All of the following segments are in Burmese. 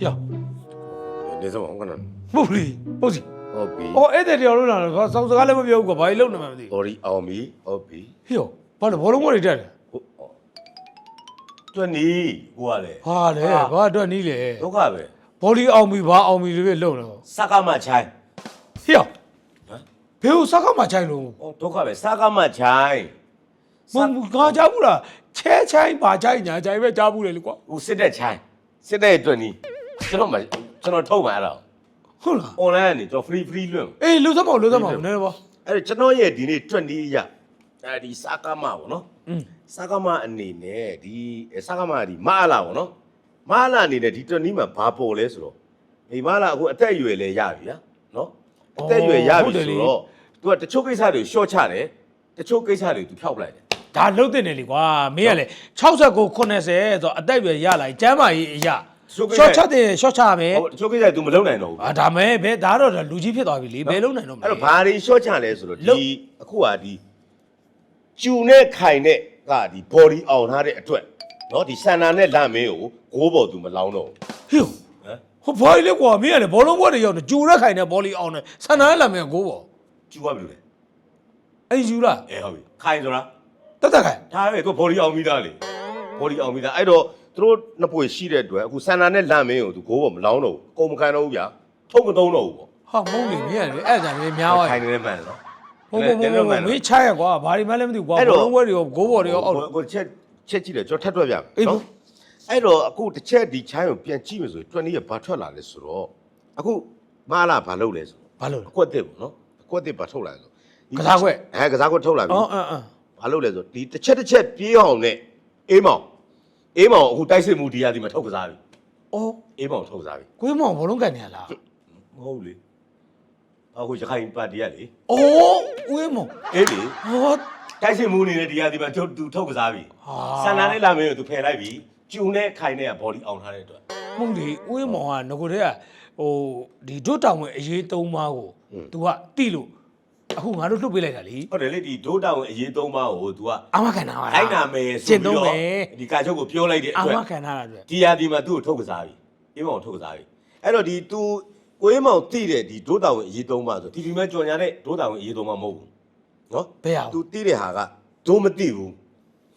ဟေ့နေစမောင်းကနန်မဟုတ်လေဟုတ်စီဟုတ်ပြီအော်အဲ့တဲ့တရားလို့လာတော့စောင်းစကားလည်းမပြောဘူးကွာဘာလို့လုံနေမှမသိဘော်ဒီအောင်ပြီဟုတ်ပြီဘူးဟေ့ဘာလို့ဘောလုံးဘောတွေတက်တယ်ဟုတ်တွက်နီဟိုကလေဟာလေဘာအတွက်နီးလေဒုက္ခပဲဘောလီအောင်ပြီဘာအောင်ပြီတွေပဲလုံနေတော့စကမချိုင်းဟေ့ဟမ်ဘေးကိုစကားမှချိုင်လို့ဟောဒုက္ခပဲစကမချိုင်းမငါကြားဘူးလားချဲချိုင်းပါချိုင်းညာချိုင်းပဲကြားဘူးလေလေကွာ ဟိုစစ်တဲ့ချိုင်းစစ်တဲ့တွက်နီ ကျွန်တော်မကျွန်တော်ထုတ်မှာအဲ့တော့ ဟုတ်လား online ကနေကျွန်တော် free free လွှင့် အေးလူသမောင်လူသမောင်နည်းနည်းပါ အဲ့ဒါကျွန်တော်ရဲ့ဒီနေ့တွက်နီအရာအဲဒီစကမပေါ့နော် อืม စကမအနေနဲ့ဒီစကမဒီမအလာပေါ့နော်မအလာအနေနဲ့ဒီတွက်နီမှာဘာပေါ်လဲဆိုတော့ဒီမအလာအခုအသက်အရွယ်လဲရပြီဗျာနော်အသက်အရွယ်ရပြီဆိုတော့ तू ကတချို့ကိစ္စတွေရှော့ချတယ်တချို့ကိစ္စတွေ तू ဖျောက်ပလိုက်တယ် ဒါလှုပ်တဲ့နေလေကွာမင်းကလေ69 90ဆိုတော့အသက်အရွယ်ရလာကျမ်းမာရေးအရာ short ချတဲ့ short ချရမယ် ဟုတ်တချို့ကိစ္စတွေ तू မလုပ်နိုင်တော့ဘူး အာဒါမဲ့ဘယ်ဒါတော့လူကြီးဖြစ်သွားပြီလေဘယ်လုံးနိုင်တော့မလဲ အဲ့တော့ဘာတွေရှော့ချလဲဆိုတော့ လုပ် ဒီအခုဟာဒီကျူနဲ့ခိုင်နဲ့ကဒီ body အောင်ထားတဲ့အတွက်နော်ဒီဆန္ဒနဲ့လမ်းမင်းကိုဂိုးပေါ် तू မလောင်းတော့ဘူး ဟေ့ဟိုဘောလီလေကွာမင်းကလေဘောလုံးဘောတွေရောက်နေဂျူရက်ခိုင်နေဘောလီအောင်နေဆန္ဒလာမယ်ကိုပေါ့ ကျူရပြီလေ အဲ့ဂျူလား အဲဟုတ်ပြီခိုင်ဆိုတာ တက်တက်ခိုင် ဒါပဲ तू body အောင်ပြီးသားလေ body အောင်ပြီးသားအဲ့တော့ သူတို့နှစ်ပွေရှိတဲ့အတွက်အခုဆန္ဒနဲ့လမ်းမင်းကို तू ဂိုးပေါ်မလောင်းတော့ဘူးကုန်မခံတော့ဘူးဗျာထုံမသုံးတော့ဘူးပေါ့ဟာမုန်းလေမင်းကလေအဲ့ဒါလည်းများသွားခိုပြီင်နေနေမှန်တယ်နော်ဘုံဘုံဘုံဘုံမင်းချရကွာဘာဒီမှလည်းမသိဘူးကွာအဲ့ဘောတော့လုံးဘောတွေရောဂိုးဘောတွေရောအောက်ကိုကိုချက်ချက်ကြည့်တယ်ကျွန်တော်ထပ်တွက်ပြမယ်အေးဘုနော်အဲ့တော့အခုတစ်ချက်ဒီချိုင်းကိုပြန်ကြည့်မယ်ဆိုရင်20ရက်ဘာထွက်လာလဲဆိုတော့အခုမလာဘာလုပ်လဲဆိုတော့ဘာလို့လဲအကွက်တစ်ပေါ့နော်အကွက်တစ်ဘာထုတ်လာလဲဆိုဒီကစားကွက်အဲကစားကွက်ထုတ်လာပြီအော်အင်းအင်းဘာလုပ်လဲဆိုဒီတစ်ချက်တစ်ချက်ပြေးအောင်နဲ့အေးမောင် အေးမောင်အခုတိုက်စစ်မှုဒီရဒီမှာထုတ်ကစားပြီအော်အေးမောင်ထုတ်ကစားပြီကိုင်းမောင်ဘောလုံးကန်နေရလားမဟုတ်လေအခုရခိုင်ပါတီရလေအော်ကိုင်းမောင်အေးလေဟောတိုက်စစ်မှုနေတဲ့ဒီရဒီမှာထုတ်သူထုတ်ကစားပြီဟာဆန္ဒနဲ့လာမင်းကိုသူဖယ်လိုက်ပြီကျူနဲ့ခိုင်နဲ့က body အောင်ထားတဲ့အတွက်မဟုတ်လေကိုင်းမောင်ကငကိုတည်းကဟိုဒီဒွတ်တောင်ဝင်အရေးသုံးပါးကို तू ကတိလို့ အခုငါတို့လှုပ်ပေးလိုက်တာလေ ဟုတ်တယ်လေဒီဒိုးတောင်အရေးသုံးပါးကို तू က အာမခံတာပါလား လိုက်နာမယ် ကျ ဆို င့် ပြီး သုံး တော့ မယ် ဒီကာချုပ်ကိုပြောလိုက်တဲ့ အာ အတွက် မခံတာအတွက် ဒီယာဒီမှာသူ့ကိုထုတ်ကစားပြီအေးမောင်ထုတ်ကစားပြီအဲ့တော့ဒီ तू ကိုအေးမောင်တိတဲ့ဒီဒိုးတောင်အရေးသုံးပါးဆိုဒီဒီမဲ့ကြော်ညာတဲ့ဒိုးတောင်အရေးသုံးပါးမဟုတ်ဘူးနော် ဘယ်အောင် तू တိတဲ့ဟာကဒိုးမတိဘူး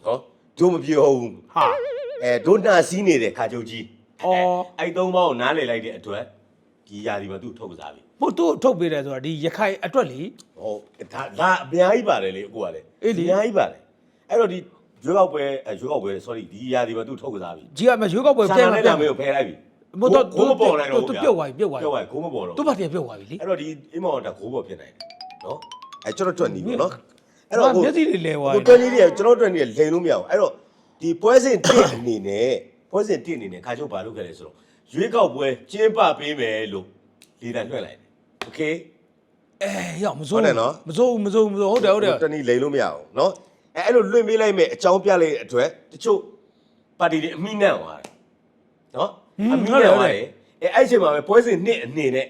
နော်ဒိုးမပြောဘူး ဟာ အဲဒိုးနာစီးနေတဲ့ခါချုပ်ကြီး အော် အဲ့သုံးပါးကိုနားလေလိုက်တဲ့အတွက်ဒီယာဒီမှာသူ့ထုတ်ကစားပြီ မဟုတ်သူ့ထုတ်ပေးတယ်ဆိုတာဒီရခိုင်အတွက်လေဟောဒါဒါအများကြီးပါတယ်လေအကိုကလည်းအေးလေ အများကြီးပါတယ်အဲ့တော့ဒီရွေးကောက်ပွဲအဲရွေးကောက်ပွဲ sorry ဒီယာဒီမှာသူ့ထုတ်ကစားပြီကြီးကမရွေးကောက်ပွဲဆန္ပြန်ဒမနဲ့ပြလာန်မေးကိုဖယ်လိုက်ပြီမဟုတ်တော့ဂိုးမပေါ်နိုင်တော့သူဘူးပြုတ်သွားပြီပြုတ်သွားပြီပြုတ်သွားပြီဂိုးမပေါ်တော့သူ့ဘာပြန်ပြုတ်သွားပြီလေအဲ့တော့ဒီအင်းမောင်ကဂိုးပေါ်ဖြစ်နိုင်တယ်နော်အဲ့ကျွန်တော်တွက်နေပြီနော်အဲ့တော့မျက်စိတွေလဲသွားဟိုတွက်နေတယ်ကျွန်တော်တွက်နေတယ်လိန်လို့မရဘူးအဲ့တော့ဒီပွဲစဉ်တစ်အနေနဲ့ပွဲစဉ်တစ်အနေနဲ့ခါချုပ်ဘာလုပ်ခဲ့လဲဆိုတော့ရွေးကောက်ပွဲကျင်းပပေးမယ်လို့လေးတန်လွှဲလိုက်တယ် โอเค အဲရောက်မစိုး ဟုတ်တယ်နော် မစိုးမစိုးမစိုးဟုတ်တယ်ဟုတ်တယ် တနည်းလိန်လို့မရဘူးနော်အဲ့အဲ့လိုလွှင့်ပေးလိုက်မယ်အကြောင်းပြလိုက်တဲ့အတွက်တချို့ပါတီတွေအမိနန့်သွားတယ်နော်အမိနန့်သွားတယ်အဲအဲ့အချိန်မှာပဲပွဲစဉ်နှစ်အနေနဲ့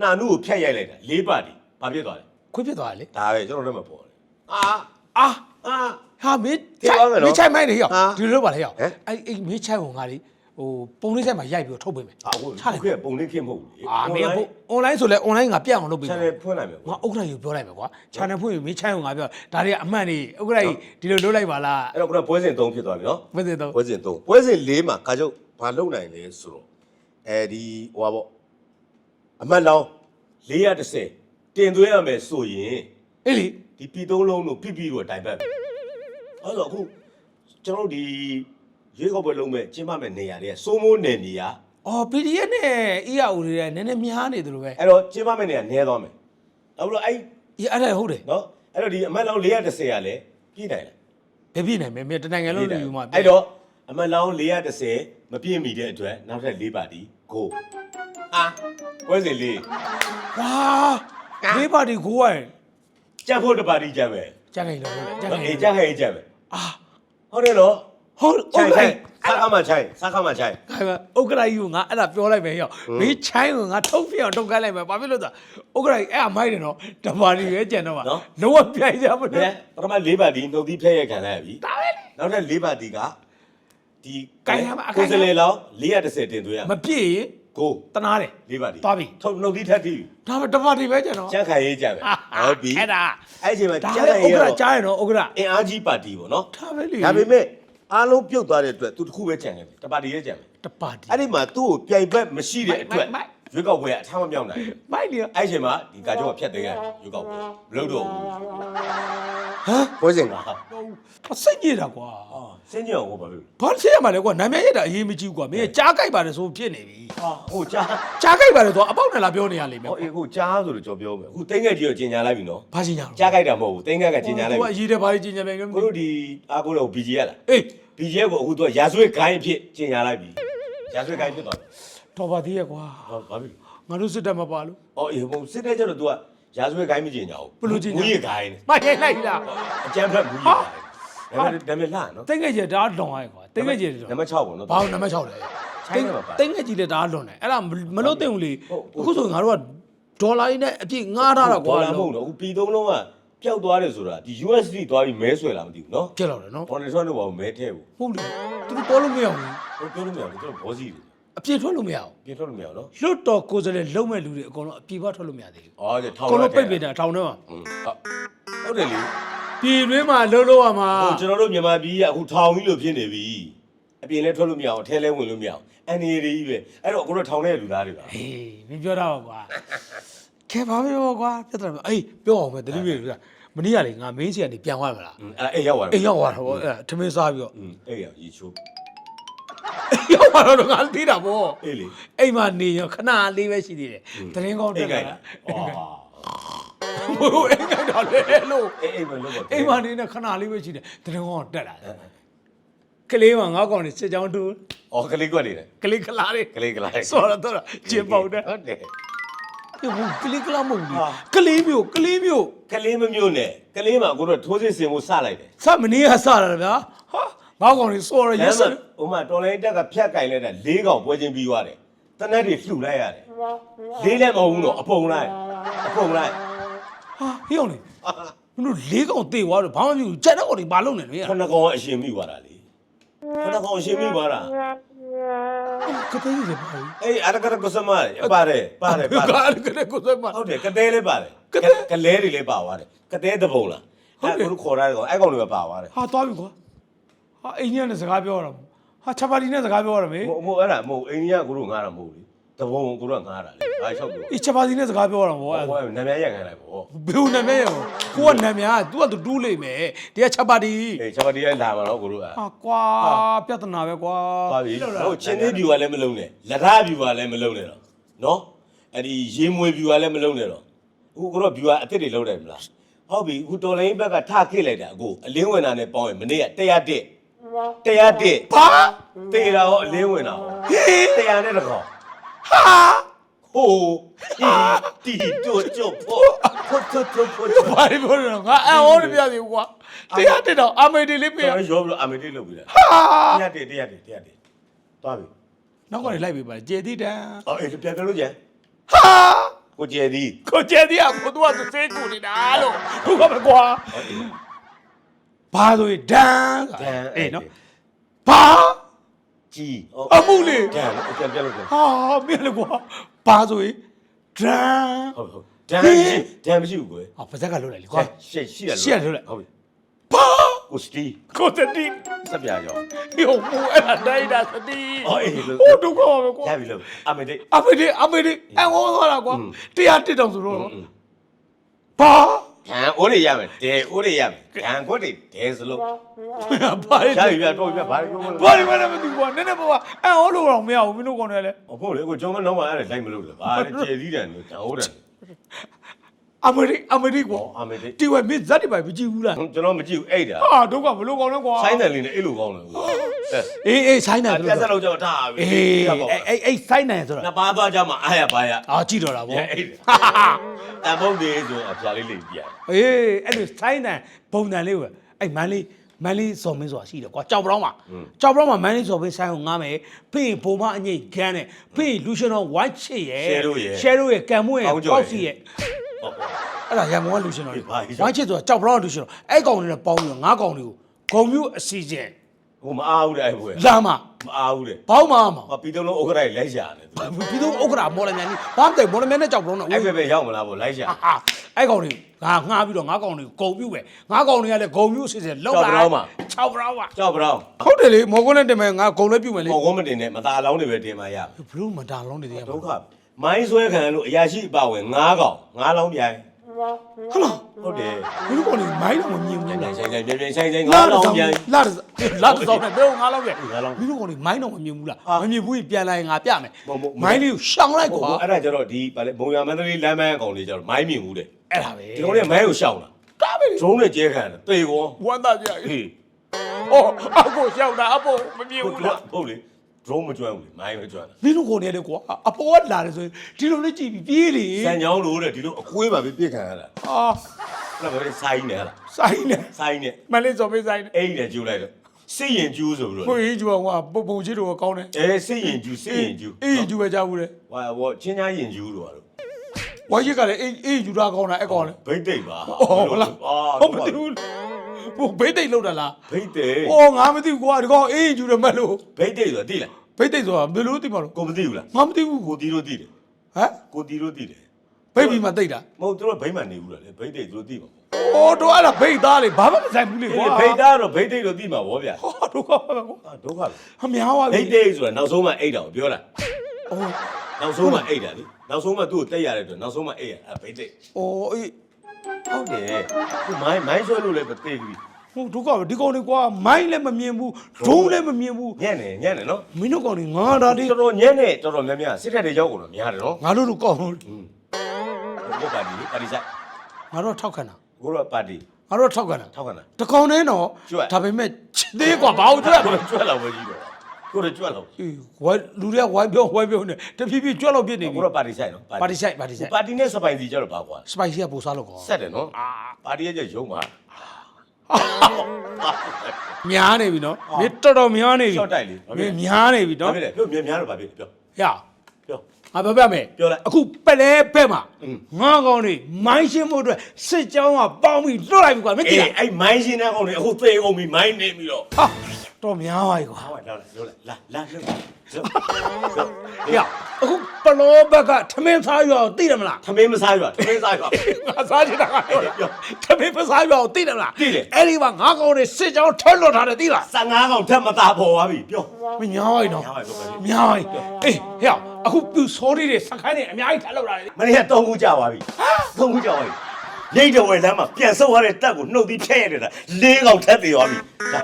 နှာနုကိုဖျက်ရိုက်လိုက်တာလေးပါတီဘာဖြစ်သွားလဲ ခွေးဖြစ်သွားတယ်လေ ဒါပဲကျွန်တော်တို့မပေါ်တယ်အာ အာ အာ ဟာမင်း ထိသွားမယ်နော် မင်းချိုင်မိုင်းလေရောက် ဟာ ဒီလိုပါလေရောက် ဟမ် အဲ့အဲ့မင်းချိုင်ဝင်ငါလေ ဟိုပုံလေးဆိုင်မှာရိုက်ပြီးတော့ထုတ်ပေးမယ်အာဟုတ်ချလိုက်ခဲ့ပုံလေးခင်းမဟုတ်ဘူးလေအာမင်းက online ဆိုလဲ online ငါပြတ်အောင်လုပ်ပေးချန်မယ်နယ်ဖွင့်လိုက်မယ်ငါဥက္ကဋ္ဌကြီးပြောလိုက်မယ်ကွာ channel ဖွင့်ပြီးမင်းချိုင်ဝင်ငါပြောဒါတွေကအမှန်နေဥက္ကဋ္ဌကြီးဒီလိုလုပ်လိုက်ပါလားအဲ့တော့ခုနပွဲစဉ်3ဖြစ်သွားပြီနော်မသိတော့ပွဲစဉ်3ပွဲစဉ်4မှာကာချုပ်ဘာလုပ်နိုင်လဲဆိုတော့အဲဒီဟိုပါပေါ့အမတ်လောင်း430တင်သွင်းရမယ်ဆိုရင်အေးလေဒီပြည်သုံးလုံးတို့ပြပြတို့တိုင်ပတ်ပြီအဲ့တော့အခုကျွန်တော်တို့ဒီ ရွေးကောက်ပွဲလုံးမဲ့ကျင်းပမဲ့နေရာတွေကစိုးမိုးနယ်နေရာအော် PDF နဲ့ EAO တွေနည်းနည်းများနေတယ်လို့ပဲအဲ့တော့ကျင်းပမဲ့နေရာနည်းသွားမယ်နောက်ပြီးတော့အဲ့အေးအဲ့ဒါဟုတ်တယ်နော်အဲ့တော့ဒီအမတ်လောင်း430ကလည်းပြည်နိုင်တယ်ဘယ်ပြည့်နိုင်မလဲမင်းတနိုင်ငံလုံးလူယူမှာအဲ့တော့အမတ်လောင်း430မပြည့်မီတဲ့အတွက်နောက်ထပ်၄ပါတီကိုအာပွဲစဉ်လေးဟာဒီပါတီကိုရကြက်ဖို့တစ်ပါတီကြက်မယ်ကြက်ခိုင်လို့ကြက်နော်ခိုင်အေးကြက်ခိုင်ကြက်မယ်အာဟုတ်တယ်နော် ဟုတ်ချိုဟုတ်င်ကဲ့ချိုင်စားခမချိုင်စားခမချိုင်ခိုင်ပါဥက္ကဋ္ဌကြီးကငါအဲ့ဒါပြောလိုက်မယ်ဟေ့မင်းချိုင်းကငါထုတ်ပြအောင်ထုတ်ခိုင်းလိုက်မယ်ဘာဖြစ်လို့လဲဥက္ကဋ္ဌကြီးအဲ့အမိုက်တယ်နော်တပါတီပဲကြံတော့ပါလုံးဝပြိုင်ကြမဘလို့ယ်ပထမ၄ပါတီနှုတ်သီးဖဲ့ရခံလိုက်ရပြီဒါပဲလေနောက်ထပ်၄ပါတီကဒီကိုင်ရမှာအကိုကိုင်ရစလေလောင်း430တင်သွင်းရမပြည့်ရင်ကိုတနာတယ်လေးပါဒီသွားပြီထုတ်နှုတ်သီးထက်တီးဒါမှတပါတီပဲကျွန်တော်ကျန်းခိုင်ရေးကြမယ်ဟုတ်ပြီအဲ့ဒါအဲ့ဒီချိန်မှာဒါကျန်းလည်းခိုင်ဥရေးက္ကရရာကြားရတော့ဥက္ကရာအင်အားကြီးပါတီပေါ့နော်ဒါပဲလေဒါပေမဲ့ အားလုံးပြုတ်သွားတဲ့အတွက်သူတစ်ခုပဲကြံခဲ့တယ်တပါတီရဲ့ကြံမယ်တပါတီအဲ့ဒီမှာသူ့ကိုပြိုင်ဘက်မရှိတဲ့အတွက်မိုက်ရွေးကောက်ပွဲကအထမ်းမမြောက်နိုင်ဘူးမိုက်လေအဲ့ဒီချိန်မှာဒီကာကျော်ကဖြတ်သိမ်းရတယ်ရွေးကောက်ပွဲမလုပ်တော့ဘူးဟမ်ပွဲစဉ်ကဟာအစိတ်ကြီးတာကွာစင်းကြအောင်ဟောပါလို့ဘာဖြစ်ရမှာလဲကွာနာမည်ရတာအရေးမကြီးဘူးကွာမင်းကြားကြိုက်ပါတယ်ဆိုဖြစ်နေပြီဟာဟိုကြားကြားကြိုက်ပါတယ်ဆိုအပေါက်နဲ့လာပြောနေရလိမ့်မယ်ဟောအေးဟိုကြားဆိုလို့ကြော်ပြောမယ်အခုတင်းငယ်ကြီးကိုကျင်ညာလိုက်ပြီနော်ဘာချင်းညာကြားကြိုက်တာမဟုတ်ဘူးတင်းငယ်ကကျင်ညာလိုက်ကိုပြီကအရေးတယ်ဘာကြီးကျင်ညာမယ်ကိုတို့ဒီအားကိုတော့ BG ရလားအေး BG ကိုအခုသူကရာဇဝတ်ခိုင်းအဖြစ်ကျင်ညာလိုက်ပြီရာဇဝတ်ခိုင်းဖြစ်သွားတယ်တော်ပါသေးရဲ့ကွာဟာဘာဖြစ်ငါတို့စစ်တပ်မပါလို့ဟောအေးဟိုစစ်တဲ့ကျတော့ तू ကရာဇဝတ်ခိုင်းမကျင်ညာဘူးဘယ်လိုကျင်ညာငွေရခိုင်းတယ်မိုက်ရိုက်လိုက်လားအကျန်းဖက်ဘူးကြီးပါတယ်ဒါပေမဲ့ဒါပေမဲ့လာနော်တင်းငယ်ကြီးဒါလွန်သွားရဲ့ကွာတင်းငယ်ကြီးတော့နံပါတ်6ပေါ့နော်ဘာလို့နံပါတ်6လဲချိုင်းထဲမှာပါတင်းငယ်ကြီးလည်းဒါလွန်တယ်အဲ့ဒါမလို့တင်ဘူးလေဟုတ်ဟုတ်အခုဆိုငါတို့ကဒေါ်လာရင်းနဲ့အပြည့်ငားထားတာကွာဒေါ်လာမဟုတ်တော့အခုပြည်သုံးလုံးက ပျောက်သွားတယ်ဆိုတာဒီ USD သွားပြီးမဲဆွဲလာမသိဘူးနော်ဖြစ်တော့တယ်နော်ဘော်နယ်ထွန်းတို့ဘာမဲထဲဘူးဟုတ်လေသူတို့ပေါ်လို့မရဘူးဟိုပြောလို့မရဘူးကျွန်တော်ဘောစီတွေအပြည့်ထွက်လို့မရဘူးပြင်ထုတ်လို့မရဘူးနော်လွတ်တော်ကိုယ်စားလှယ်လုံးမဲ့လူတွေအကုန်လုံးအပြည့်ဘထွက်လို့မရသေးဘူးအော်ဒီထောင်အကုန်လုံးထဲပိတ်ပိတ်တာထောင်ထဲမှာဟုတ်တယ်လေပြည်တွင်းမှာလှုပ်လို့ရမှာဟိုကျွန်တော်တို့မြန်မာပြည်ကအခုထောင်ကြီးလို့ဖြစ်နေပြီအပြင်လဲထွက်လို့မရအောင်အထဲလဲဝင်လို့မရအောင်အန်ရီတွေကြီးပဲအဲ့တော့အခုတော့ထောင်ထဲလူသားတွေပါဟေးမင်းပြောတာပါကွာခဲပါပြောကွာပြဿနာအေးပြောအောင်ပဲတတိယပြ မနေ့ကလေငါမင်းစီကနေပြန်သွားမလားအဲ့အဲ့ရောက်သွားတယ်အေးရောက်သွားတာဗောအဲ့ထမင်းစားပြီးတော့อืมအဲ့ရောက်ရေချိုးရောက်သွားတော့ငါသိတာဗောအေးလေအိမ်မှာနေရခဏလေးပဲရှိသေးတယ်တရင်ကောင်းတက်အိမ်လာကိုင်းအော်ဘိုးအိမ်ကိုင်းတော့လေလို့အေးအေးမလို့ပါအိမ်မှာနေနေခဏလေးပဲရှိတယ်တရင်ကောင်းတက်လာတယ်ကလေးမှာငါးကောင်နေစစ်ကြောင်းတူအော်ကလေးကွက်နေတယ်ကလေးကလာလေးကလေးကလေးဆော်ရတော့ကျင်ပေါက်တယ်ဟုတ်တယ်ဒီ ဘူးကလေးကလာမဟုတ်ဘူးဟာကလေးမျိုးကလေးမျိုးကလေးမမျိုးနဲ့ကလေးမှာအခုတော့ထိုးစစ်စင်ဖို့စလိုက်တယ်စမနေ့ကစတာဗျာဟာငါးကောင်နေဆော်ရလရက်မ်းစမှာဟိုမှာတော်လိုင်းတက်ကဖြတ်ကင်လိုက်တာ၄កောင်ပွဲချင်းပြီးသွားတယ်တနက်တွေလှူလိုက်ရတယ်လေးလည်းမဟုတ်ဘူးတော့အပုံလိုက်အပုံလိုက်ဟာဟေးအောင်လေမင်းတို့လေးကောင်တေသွားတော့ဘာမှမဖြစ်ဘူးကြက်တဲ့ကောင်တွေဘာလုပ်နေလဲခဏကောင်အရှင်မိသွားတာလေခဏကောင်အရှင်မိသွားတာ ကတဲ့ကြီးလေပါဘူးအေးအရကရကစမရပါတယ်ပါတယ်ပါတကာယ်းကတဲ့ကိုစမဟုတ်တယ်ကတဲလေးပါတယ်ကတဲကလဲတွေလည်းပါသွားတယ်ကတဲတပုံလားဟုတ်တယ်အဲ့ကိုခေါ်ရတယ်ကောင်အဲ့ကောင်တွေပဲပါသွားတယ်ဟာသွားပြီကွာဟာအိမ်ကြီးနဲ့စကားပြောရတာဟာချပါတီနဲ့စကားပြောရတာမေမဟုတ်မဟုတ်အဲ့ဒါမဟုတ်အိန္ဒိယကိုတို့ငားတာမဟုတ်လေ တပုံကိုတို့ငားတာလေဘာလျှောက်ပြော အေးချပါတီနဲ့စကားပြောရတာဗောအဲ့ ဟိုနာမည်ရခိုင်းလိုက်ပေါ့ ဘယ်ဦးနာမည်ရောကိုကနာမည်က तू ကတူတူးလိမ့်မယ်ဒီကချပါတီ အေးချပါတီရဲ့လာမှာတော့ကိုတို့อ่ะ ဟာကွာပြဿနာပဲကွာ သွားပြီဟုတ်ချင်းသေး view ကလည်းမလုံးနဲ့လက်ထား view ကလည်းမလုံးနဲ့တော့နော်အဲ့ဒီရေမွေ view ကလည်းမလုံးနဲ့တော့အခုကိုတော့ view ကအစ်စ်တွေလုံးတယ်မလားဟုတ်ပြီအခုတော်လိုင်းဘက်ကထခစ်လိုက်တာအခုအလင်းဝင်တာနဲ့ပေါင်းရင်မနေ့က101 101 ဘာ တေတာရောအလင်းဝင်တာရော100နဲ့တကောင် ဟာဟိုတီတိုချိုဖို့ဖို့ဖို့ဖို့ဖို့ဘာလို့ပြောလဲငါအံ့ဩနေပြစီကွာတရားတက်တော့အမေဒီလေးပေးရကျွန်တော်ရောပြီးတော့အမေတိတ်လုပ်ပြီးတာဟာ101 101 101သွားပြီနောက်ကနေလိုက်ပေးပါကျေတိတန်အော်အေးပြန်ပြန်လို့ကြံဟာကိုကျယ်ဒီကိုကျေတိကဘုသူကသူစေးကူနေတာလို့သူကမကွာဘာဆိုရင်ဒန်ကအေးနော်ဘာ ကြီးအမှုလေကြံပြန်ပြန်လို့ကြံဟာမင်းလေကွာဘာဆိုရင်ဒန်ဟုတ်ဟုတ်ဒန်မရှိဒန်မရှိဘူးကွယ်ဟာပါဇက်ကလွတ်လိုက်လေကွာရှေ့ရှိတယ်ရှေ့ရတယ်လို့ဟုတ်ပြီဘာကိုစတီကိုတတိစပြကြောင်းဟိုမူအဲ့ဒါတိုင်းတာစတိအော်အေးလို့ဟိုဒုက္ခပဲကွာရပြီလို့အမေတိတ်အမေဒီအမေဒီအံဟောသွားတာကွာอืมတရားတစ်တောင်ဆိုတော့ဘာ ဒန်အိုးတွေရမယ်ဒဲအိုးတွေရမယ်ဒန်ခွတ်တွေဒဲစလို့ဘာလဲရပြီပြတော့ပြဘာလို့ပြောမလဲဘာလဲမလဲမသိဘူးကွာနည်းနည်းပါးပါအံဟောလို့တော့မရဘူးမင်းတို့ကောင်တွေလည်းအဖို့လေကိုကျွန်တော်နောက်မှအဲ့ဒါလိုက်မလို့လေဘာလဲကျယ်သီးတယ်လို့ဒန်အိုးတယ် အမေဒီအမေဒီကွာအမေတိတ်ဒီဝဲမင်းဇက်တွေပါမကြည့်ဘူးလားကျွန်တော်မကြည့်ဘူးအဲ့ဒါဟာဒုက္ခဘလို့ကောင်လဲကွာဆိုင်းတယ်လေးနဲ့အဲ့လိုကောင်းတယ်ကွာအဲအေးအေးဆိုင်းတယ်ပြက်စလုံးကြောက်ထားပြီအေးအေးအေးဆိုင်းတယ်ဆိုတာနှစ်ပါးသွားကြမှာအားရပါရအာကြည့်တော့တာဗောအဲ့ဒါတန်ဖို့တွေဆိုအဖျားလေးလေးပြရအေးအဲ့လိုဆိုင်းတယ်ဘုံတန်လေးပဲအဲ့မန်းလေးမန်းလေးစော်မင်းဆိုတာရှိတယ်ကွာကြောက်ပရောင်းမှာကြောက်ပရောင်းမှာမန်းလေးစော်မင်းဆိုင်းကိုငားမယ်ဖေးဘုံမအငိတ်ခန်းနဲ့ဖေးလူရှင်တော်ဝိုင်းချစ်ရဲ့ရှယ်ရိုရဲ့ကံမွေးရဲ့ပေါက်စီရဲ့ဟုတ်ဟုတ် အဲ့ဒါရန်ကုန်ကလူရှင်တော်အေးဘာကြီးဝိုင်းချစ်ဆိုတာကြောက်ပရောင်းလူရှင်တော်အဲ့ကောင်တွေနဲ့ပေါင်းပြီးတော့ငါးကောင်တွေကိုဂုံမျိုးအစီအစဉ်ဟိုမအားဘူးတဲ့အဲ့ဘွယ်လာမမအားဘူးတဲ့ဘောင်းမမဟောပြီးတော့လုံးဥက္ကရိုက်လိုက်ရှာတယ်သူပြီးတော့ဥက္ကရာမော်လမြိုင်ကြီးဘာမှမသိမော်လမြိုင်နဲ့ကြောက်တော့နော်အဲ့ဘက်ပဲရောက်မလားဗောလိုက်ရှာဟာအဲ့ကောင်တွေငါငှားပြီးတော့ငါကောင်တွေဂုံပြုတ်ပဲငါကောင်တွေကလည်းဂုံပြုတ်စစ်စစ်လောက်လာ6ဘရောင်းပါကြောက်ပရောင်းဟုတ်တယ်လေမော်ကွန်းနဲ့တင်မယ်ငါဂုံလည်းပြုတ်မယ်လေဟောကုန်းမတင်နဲ့မသားလောင်းတွေပဲတင်มาရဘလို့မတာလုံးတွေတည်းရဒုက္ခ မိုင်းဆွဲခံလို့အရာရှိအပဝင်9កောင်9လောင်းပြိုင်ဟုတ်လားဟုတ်တယ်ဘလို့ကောင်တွေမိုင်းတော့မမြင်ဘူးပြိုလေင်ဆိုင်ဆိုင်ပြိုင်ပြိုင်ဆိုင်ဆိုင်9လောင်းပြိုင်လာလာတော့နဲ့ဘယ်ငါလောက်ပြငါလောင်းဘလို့ကောင်တွေမိုင်းတော့မမြင်ဘူးလားဟာမမြင်ဘူးရင်ပြန်လာရင်ငါပြမယ်မဟုတ်မဟုတ်မိုင်းလေးကိုရှောင်လိုက်ကွာအဲ့ဒါကျတော့ဒီဗာလေဘုံရမန္တလေးလမ်းမန်းအကောင်လေးကျတော့မိုင်းမြင်ဘူးတဲ့အဲ့ဒါပဲဒီကောင်လေးမိုင်းကိုရှောင်တာကားပဲဒရုန်းနဲ့ကျဲခံတယ်တေကောဝမ်းသာကြရဟေးဟောအကိုရှောင်တာအပေါ်မမြင်ဟုတ်ဘူးကဲ့လားဟုတ်လေ ဒရုန်းမကျွမ်းဘူးလေမိုင်းပဲကျွမ်းတာမင်းတို့ကောင်တွေလေကွာအပေါ်ကလာတယ်ဆိုရင်ဒီလိုလေးကြည့်ပြီးပြေးလေစံချောင်းလို့တဲ့ဒီလိုအကွေးပါပဲပြစ်ခံရတာအာအဲ့ဒါပဲစိုင်းနေဟလားဆိုင်နေစိုင်းနေမလေးစော်မေးဆိုင်နေအဲ့ဒီနဲ့ကျိုးလိုက်တော့စစ်ရင်ကျူးဆိုပြီးကိုတော့ကြီးကျူကပုံပုံချစ်တို့ကကောင်းတယ်အဲစစ်ရင်ကျူးစစ်ရင်ကျူးအေးကျူပဲကြားဘူးလေဟွာဟောချင်းချင်းရင်ကျူးတော့တော့ဝိုင်းရစ်ကလည်းအေးအေးကျူတာကောင်းတာအဲ့ကောင်းလေဘိတ်တိတ်ပါဟုတ်လားအာဟုတ်မသိဘူး ဘို့ဘိတ်သိမ့်လောက်တာလားဘိတ်တိတ်။အော်ငါမသိဘူးကွာဒီကောင်အေးကျူတယ်မလို့ဘိတ်တိတ်ဆိုတာသိလားဘိတ်သိမ့်ဆိုတာဘယ်လိုသိမှာလို့ကိုမသိဘူးလားငါမသိဘူးကိုတီးလို့သိတယ်ဟမ်ကိုတီးလို့သိတယ်ဘိတ်ပြီးမှသိတာမဟုတ်သူတို့ဘိတ်မှနေဘူးလားလေဘိတ်တိတ်သူတို့သိမှာပေါ့။အော်တော့အဲ့ဒါဘိတ်သားလေဘာမှမဆိုင်ဘူးလေကွာဘိတ်သားတော့ဘိတ်တိတ်လို့သိမှာဗောဗျာဟောတော့ကွာအာဒုက္ခပဲအများပါပြီဘိတ်တိတ်ဆိုတာနောက်ဆုံးမှအိတ်တာကိုပြောတာ။အော်နောက်ဆုံးမှအိတ်တာလေနောက်ဆုံးမှသူ့ကိုတက်ရတဲ့အတွက်နောက်ဆုံးမှအိတ်ရအဲဘိတ်တိတ်အော်အေး ဟုတ်တယ်သူမိုင်းမိုင်းဆွဲလို့လည်းမသိဘူးဟိုဒုက္ခပဲဒီကောင်လေးကွာမိုင်းလည်းမမြင်ဘူးဒုံးလည်းမမြင်ဘူးညံ့နေညံ့နေနော်မင်းတို့ကောင်လေးငါဒါလေးတော်တော်ညံ့နေတော်တော်များများစစ်တပ်တွေရောက်ကုန်တော့များတယ်နော်ငါတို့တို့ကောင်းလို့อืมဘုပါတီပါတီဆိုင်ငါတို့ထောက်ခံတာကိုတော့ပါတီငါတို့ထောက်ခံတာထောက်ခံတာတကောင်နဲ့တော့ကြွက်ဒါပေမဲ့ချစ်သေးကွာဘာလို့ကြွက်ကိုတော့ကြွက်လောက်ပဲကြီးတော့ ကိုတော့ကြွက်လောက်အေးဝိုင်းလူတွေကဝိုင်းပြောဝိုင်းပြောနေတဖြည်းဖြည်းကြွက်လောက်ပြစ်နေပြီကိုတော့ပါတီဆိုင်နော်ပါတီဆိုင်ပါတီဆိုင်ပါတီနဲ့စပိုင်စီကြတော့ပါကွာစပိုင်စီကပိုစားလို့ကောဆက်တယ်နော်ပါတီရဲ့ကျရုံးပါများနေပြီနော်မင်းတော်တော်များနေပြီရှော့တိုက်လေမင်းများနေပြီနော်နော်ဖြစ်တယ်ပြောများများတော့ပါပြီပြောရပြောငါပြောပြမယ်ပြောလိုက်အခုပလဲဘက်မှာอืมငါကောင်းနေမိုင်းရှင်းဖို့အတွက်စစ်ကြောင်းကပေါင်းပြီးလွတ်လိုက်ပြီကွာမသိအေးလားအဲ့မိုင်းရှင်းတဲ့ကောင်တွေအခုသေကုန်ပြီမိုင်းနေပြီတော့ဟာ တော်များပါပြီကွာဟာလာလာလာလာလာလာရအခုပလောဘက်ကထမင်းစားရအောင်သိတယ်မလားသမင်းမစားရသမင်းစားရငါစားချင်တာကပြောတာထမင်းမစားရအောင်သိတယ်မလားသိတယ် အဲ့ဒီမှာငါကောင်းနေစစ်ကြောင်းထွက်လွတ်ထားတယ်သိလား15ကောင်ထက်မသာပေါ်သွားပြီပြောမများပါဘူးနော်များပါပြောပါပြီများပါပြီအေးဟဲ့အခုပြူစောလေးတွေစခိုင်းနေအများကြီးထပ်လောက်လာတယ်မနေ့က3ခုကြာသွားပြီ3ခုကြာသွားပြီ ရိတ်တော်ဝယ်လမ်းမှာပြန်ဆုပ်ရတဲ့တက်ကိုနှုတ်ပြီးထည့်ရတာ၄ကောင်ထက်သေးသွားပြီလာ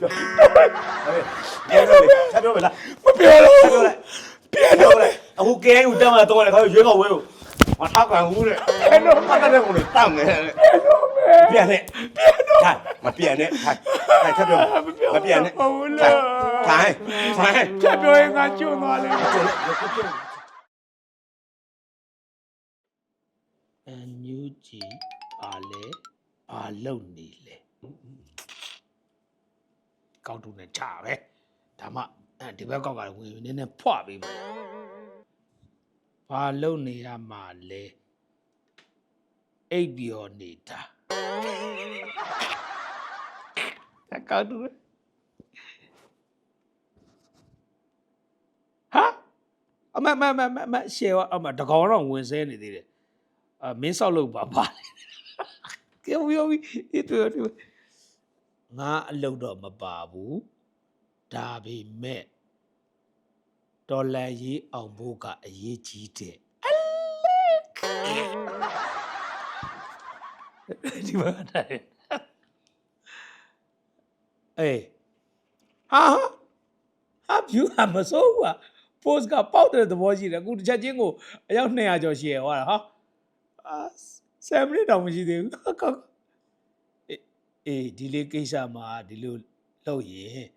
ပြောပြောပြောပြောလားမပြောလို့ပြောလိုက်ပြန်ပြောတော့လိုက်အခုကဲဦးတက်မှာတော့လည်းခေါင်းရွေးကောက်ဝဲကိုမထောက်ကန်ဘူးတဲ့အဲ့တော့ပတ်တဲ့ကောင်လေးတောင်းနေတယ်ပြန်နေပြန်တော့ထိုင်မပြန်နဲ့ထိုင်ထိုင်ထပ်ပြောမပြန်နဲ့ထိုင်ထိုင်ထိုင်ချက်ပြောရင်ငါကျွန်းသွားလိမ့်မယ်အ န်ယူဂျီပါလေဘာလုံနေလဲကောက်တူနဲ့ချပဲဒါမှအဲဒီဘက်ကောက်ကလည်းဝင်နေနေဖွပေးမယ်ဘာလုံနေရမှာလဲအိပ်ပြောနေတာကောက်တူပဲဟာအမမမမမရှယ်ဝအမတကောင်တော့ဝင်ဆဲနေသေးတယ် အမင်းဆောက်လို့ပါပါလေကဲဝီဝီဒီတူတူငါအလုပ်တော့မပါဘူးဒါပေမဲ့ဒေါ်လာရေးအောင်ဖို့ကအရေးကြီးတယ်အလက်ဒီမှာတဲ့အေးဟာဟာ view ဟာမစိုးဘူးอ่ะ post ကပေါက်တဲ့သဘောရှိတယ်အခုတစ်ချက်ချင်းကိုအယောက်200ကျော်ရှိရဟောတာဟာ အာ7မိနစ်တောင်မရှိသေးဘူးကောက်ကောက်အေးအေးဒီလေးကိစ္စမှာဒီလိုလုပ်ရင်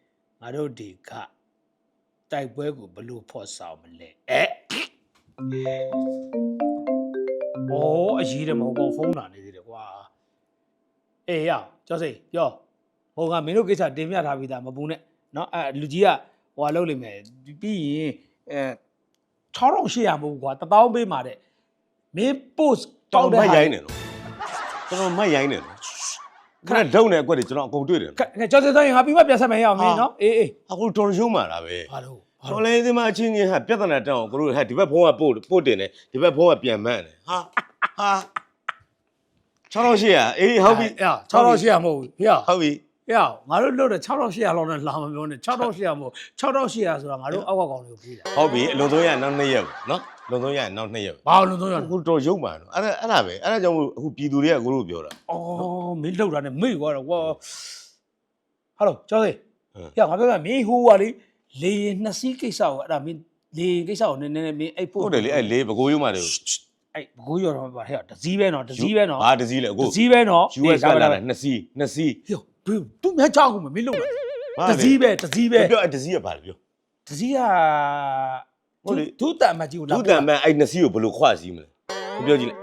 ငါတို့ဒီကတိုက်ပွဲကိုဘယ်လို့ဖော်ဆောင်မလဲအဲအော်အရေးတယ်မဟုတ်ဘူးဖုန်းလာနေသေးတယ်ကွာအေးရကျော်စိပြောဟိုကမင်းတို့ကိစ္စတင်ပြထားပြီးသားမပူနဲ့เนาะအဲလူကြီးကဟိုကလုပ်လိမ့်မယ်ပြီးရင်အဲ6800မဟုတ်ဘူးကွာ1000ပေးမှာတဲ့မင်း post တော်တောက်တဲ့မဟာရိုင်းနေနော်တော်မရိုင်းနေနော်ခဏဒုံနဲ့အကွက်တွေကျွန်တော်အကုန်တွေ့တယ်ကဲကျော်စင်သားရင်ငါပြီးမှပြန်ဆက်မယ်ရအောင်မင်းနော်အေးအေးအခုတော်တော်ရုံးမာတာပဲဘာလို့ဘာတော်လို့လည်းဒီမှာအချင်းချင်းဟာပြဿနာတောင်းကိုတို့ဟာဒီဘက်ဖုံးကပို့ပို့တင်တယ်ဒီဘက်ဖုံးကပြန်မှန်းတယ်ဟာဟာ6800အေးဟုတ်ပြီအေး6800မဟုတ်ဘူးဟေ့ဟုတ်ပြီဟေ့ငါတို့လွတ်တယ်6800လောက်နဲ့လာမပြောနဲ့6800မဟုတ်6800ဆိုတာငါတို့အောက်ကကောင်တွေကိုပြေးတာဟုတ်ပြီအလုံးသုံးရနောက်2ရက်ပေါ့နော် လုံးသုံးရနောက်2ရက်ဘာလို့လုံးသုံးရလဲအခုတော်ရုံမာတော့အဲ့ဒါအဲ့ဒါပဲအဲ့ဒါကြောင့်မို့အခုပြည်သူတွေကကိုတို့ပြောတာ အော်မင်းလောက်တာနဲ့မေ့သွားတော့ကွာဟယ်လိုကျော်စီဟမ်ဟေ့ငါပြောမယ်မင်းဟိုးကလေလေရင်နှစ်စီးကိစ္စကိုအဲ့ဒါမင်းလေရင်ကိစ္စကိုနည်းနည်းနည်းမင်းအဲ့ပို့ဟုတ်တယ်လေအဲ့လေးဘကိုးရုံမာတယ်အဲ့ဘကိုးရော်တော့ပါဟဲ့တစည်းပဲနော်တစည်းပဲနော်ဘာတစည်းလဲအခု တစည်းပဲနော် US ကလာတာနှစ်စီးနှစ်စီးဟေ့ဘယ်သူများကြောက်ကုန်မမင်းလို့တစည်းပဲတစည်းပဲ ပြောအဲ့တစည်းကဘာလဲပြော တစည်းက ဟုတ်လေဒုတန်မကြီးကိုလာဒုတန်မန်အဲ့နှစ်စီးကိုဘယ်လိုခွစည်းမလဲပြောကြည့်လိုက်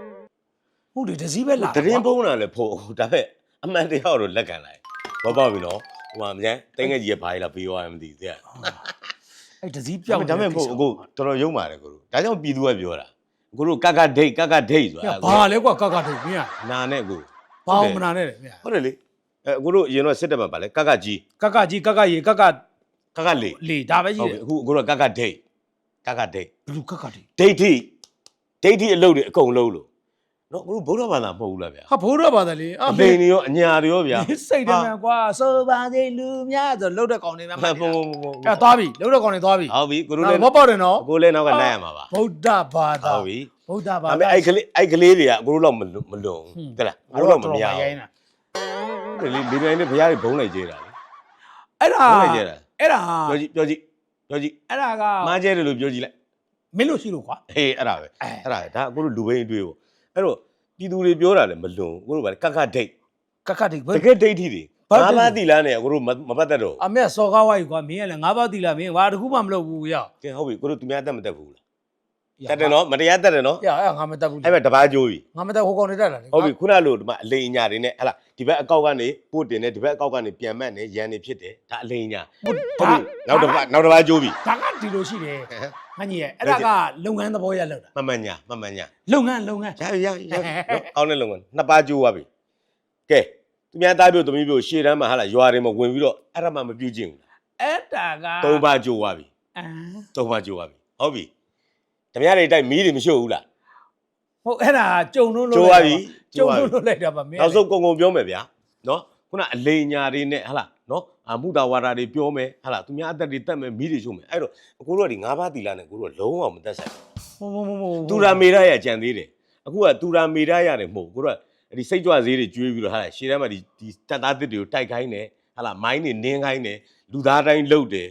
ဟုတ်တယ်တစည်းပဲလာတရင်ပုံးတာလည်းဖို့ဒါပေမဲ့အမှန်တရားတော့လက်ခံလိုက်ဘောပေါက်ပြီနော်ဟိုမှာမကျန်တင်းငယ်ကြီးကဘာလဲလာပေးသွားရမသိသေးတယ်အဲ့တစည်းပြောက်ဒါပေမဲ့ဖို့အခုတော်တော်ယုံပါတယ်ကိုတို့ဒါကြောင့်ပြည်သူကပြောတာကိုတို့ကကဒိတ်ကကဒိတ်ဆိုဟဲ့တာဘာလဲကွာကကထုတ်မင်းကနာနဲ့ကိုဘာအောင်မနာနဲ့လေမင်းကဟုတ်တယ်လေအဲကိုတို့အရင်တော့စစ်တပ်မှာပါလဲကကကြီးကကကြီးကကရေကကကကလေလေဒါပဲဟုကြီးတ်တယ်ပြီအခုကိုတို့ကကဒိတ် ကကဒိတ်ဘလူကကတိဒိတ်ထိဒိတ်ထိအလုပ်တွေအကုန်လုံးလို့နော်ကိုတို့ဗုဒ္ဓဘာသာမဟုတ်ဘူးလားဗျာဟာဘိုးတော်ပါတယ်လေအလိန်တွေရောအညာတွေရောဗျာစိတ်တယ်မှန်ကွာဆိုပါစေလူများဆိုလှုပ်တဲ့ကောင်တွေမှန်မပုံပုံပုံအဲသွားပြီလှုပ်တဲ့ကောင်တွေသွားပြီဟုတ်ပြီကိုတို့အဲ့လည်းမပေါ့တယ်နော်ကိုလည်းနောက်ကလိုက်ရမှာပါဗုဒ္ဓဘာသာဟုတ်ပြီဗုဒ္ဓဘာဒါသာပေမဲ့အဲ့ကလေးအဲ့ကလေးတွေကကိုတို့တော့မလွန်မလွန်ဘူးတဲ့လားကိုတို့တော့မမြင်ရိုဘူးင်းတာလေလေဒီတိုင်းနဲ့ဘုရားတွေဘုံလိုက်ကြတာလေအဲ့ဒါဘုံလိုက်ကြတာအဲ့ဒါပြောကြည့်ပြောကြည့် ပြောကြည့်အဲ့ဒါကမားကျဲတယ်လို့ပြောကြည့်လိုက်မင်းလို့ရှိလို့ကွာဟေးအဲ့ဒါပဲအဲအဲ့ဒါဒါကိုတို့လူဘိန်းအတွေ့ပေါ့အဲ့တော့ပြည်သူတွေပြောတာလည်းမလွန်ဘူးကိုတို့ဗာလေကကဒိတ်ကကတိဘတကယ်ဒိတ်ထီတွေဘာဒိတ် ဘာမှတီလားနဲ့ကိုတို့မမပတ်သက်တော့အမေစော်ကားဝိုင်းကွာမင်းကလည်းငါးပါးတီလာမင်းဘာတခုမှမလုပ်ဘူးရကဲဟုတ်ပြီကိုတို့သူများတက်မတက်ဘူးလား တက်တယ်နော်မတရားတက်တယ်နော်ရအဲ့ငါမတက်ဘူးအဲ့မဲ့တပားကျိုးပြီငါမတက်ဟိုကောင်တွေတက်လာလေဟုတ်ပြီခုနလိုဒီမှာအလိန်အညာတွေနဲ့ဟလာဒီဘက်အကောက်ကနေပို့တင်နေဒီဘက်အကောက်ကနေပြန်မက်နေရန်နေဖြစ်တယ်ဒါအလိန်အညာဟုတ်ပြီနောက်တစ်ပတ်နောက်တစ်ပတ်ကျိုးပြီဒါကဒီလိုရှိတယ်ငါကြီးရဲ့အဲ့ဒါကလုပ်ငန်းသဘောရလောက်တာမမှန်ညာမမှန်ညာလုပ်ငန်းလုပ်ငန်းရရရနော်ကောင်းတဲ့လုံကနှစ်ပါးကျိုးသွားပြီကဲသူများသားပြိုသမီးပြိုရှေ့တန်းမှာဟာလာရွာတွေမှာဝင်ပြီးတော့အဲ့ဒါမှမပြုတ်ခြင်းဘူးလားအဲ့ဒါကသုံးပါးကျိုးသွားပြီအာသုံးပါးကျိုးသွားပြီဟုတ်ပြီ ဓမြတွေတိုက်မီးတွေမရှိဘူးလား ဟုတ်အဲ့ဒါကြုံလို့ကျိုးသွားပြီ ကြုံလို့လုပ်လိုက်တာပါမင်းနောက်ဆုံးကုံကုံပြောမယ်ဗျာနော်ခုနအလိန်ညာတွေနဲ့ဟာလာနော်အမှုတာဝါဒတွေပြောမယ်ဟာလာသူများအသက်တွေတက်မယ်မီးတွေရှို့မယ်အဲ့တော့ကိုတို့ကဒီငါးပါးတီလာနဲ့ကိုတို့ကလုံးဝမသက်ဆိုင်ဘူးမမမမတူရာမေရရကြံသေးတယ်အခုကတူရာမေရရတယ်မဟုတ်ဘူးကိုတို့ကဒီစိတ်ကြွဈေးတွေကျွေးပြီးတော့ဟာလာရှေ့တန်းမှာဒီဒီတက်သားတစ်တွေကိုတိုက်ခိုင်းတယ်ဟာလာမိုင်းတွေနင်းခိုင်းတယ်လူသားတိုင်းလှုပ်တယ်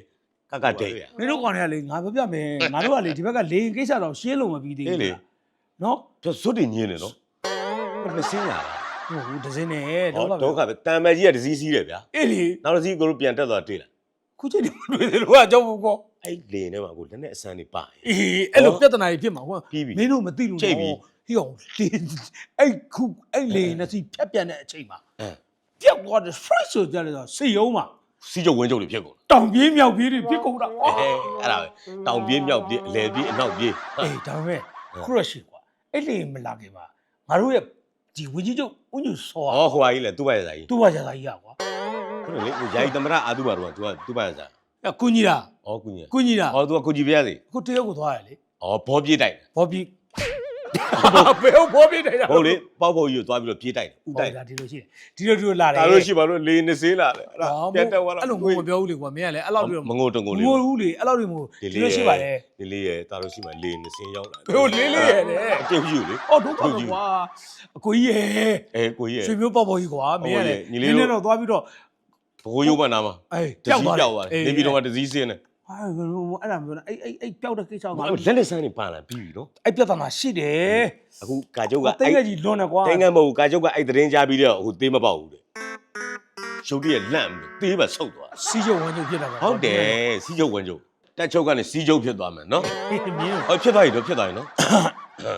ကကဒိတ်မင်းတို့ကောင်တွေကလေငါပြောပြမယ်ငါတို့ကလေဒီဘက်ကလေရင်ကိစ္စတော့ရှင်းလို့မပြီးသေးအေးဘူးလေနော်ကျဇွတ်တွေညင်းတယ်နော်ဘယ်မစင်းလာတာဟုတ်ဘူးဒဇင်းနဲ့တော့ဟောဒုက္ခပဲတန်မကြီးကဒစည်းစီးတယ်ဗျာအေးလေနောက်တစ်စီးကိုတို့ပြန်တက်သွားတွေ့လားခုချိန်ဒီမတွေ့သေးလို့ကကြောက်ဘူးကောအဲ့လေထဲမှာကိုလက်နဲ့အစမ်းတွေပါရင်အေးအဲ့လိုပြဿနာကြီးဖြစ်မှာဟုတ်ပြီးပြီမင်းတို့မသိလို့ချိန်ပြီဟေ့အောင်လေအဲ့ခုအဲ့လေနဲ့စီဖြတ်ပြန်တဲ့အချိန်မှာအဲပြက်သွားတယ် fresh ဆိုကြတယ်ဆိုစိတ်ယုံမှာ စီးချုပ်ဝင်းချုပ်တွေဖြစ်ကုန်တောင်ပြေးမြောက်ပြေးတွေဖြစ်ကုန်တာအဲအဲ့ဒါပဲတောင်ပြေးမြောက်ပြေးအလဲပြေးအနောက်ပြေးအေးဒါပေမဲ့ခုရရှိကွာအဲ့လေမလာခင်မှာငါတို့ရဲ့ဒီဝင်းကြီးချုပ်ဦးညူစောဟောဟိုဟာကြီးလေသူ့ဘာရစာကြီးသူ့ဘာသာကြီးရကွာဟုတ်လေကိုယာယီသမရအာသူဘာတော့ तू ကသူ့ဘာရစာအဲ့ကုညီတာဟောကုညီကုညီတာဟော तू ကကုညီပြရစီခုတရုတ်ကိုသွားရလေဟောဘောပြေးတိုက်ဘောပြီး ဘယ်ဟိုဘောပြီးနေတာဟုတ်လေပေါက်ဖို့ကြီးကိုသွားပြီးတော့ပြေးတိုက်ဥဟုတ်တိုက်တာဒီလိုရှိတယ်ဒီလိုဒီလိုလာတယ်ဒါလို့ရှိပါလို့လေနေစေးလာတယ်အဲ့ဒါဟာပြန်တက်သွားတာအဲ့လိုငိုမပြောဘူးလေကွာမင်းကလည်းအဲ့လောက်ပြီးတော့မငိုတုံငိုငိုလေးဘူးလေအဲ့လောက်တွေမို့ဒီလိုရှိပါတယ်ဒီလေးရဲ့ဒါလို့ရှိမှလေနေစင်းရောက်လာဘယ်လိုလေးလေးရဲ့လေအပြုတ်ယူလေအော်ဒုက္ခပဲကွာအကိုကြီးရဲ့အဲကိုကြီးရဲ့ရွှေမျိုးပေါ့ပေါ့ကြီးကွာမင်းကလည်းညီလေးတို့နည်းတော့သွားပြီးတော့ဘိုးရုပ်မနာမှာအေးတစည်းပြောက်သွားတယ်နေပြီးတော့တစည်းစင်းနေ ဟာဘယ်လိုအဲ့ဒါမျိုးအဲ့အဲ့အဲ့ပျောက်တဲ့ကိစ္စကငါလက်လက်ဆန်းနေပါလာပြီးပြီနော်အဲ့ပြဿနာရှိတယ်အခုကာကျုပ်ကတိတ်ငယ်ကြီးလွန်တယ်ကွာတိုင်းငံမဟုတ်ကာကျုပ်ကအဲ့သတင်းကြားပြီးတော့ဟိုသေးမပေါက်ဘူးတဲ့ရှုပ်တည်းလန့်ပြီးသေးပါဆုတ်သွားစီးချုပ်ဝင်ချုပ်ဖြစ်တာပဲဟုတ်တယ်စီးချုပ်ဝင်ချုပ်တက်ချုပ်ကနေစီးချုပ်ဖြစ်သွားမယ်နော်မင်းဟောဖြစ်သွားပြီတော့ဖြစ်သွားပြီနော်အဲ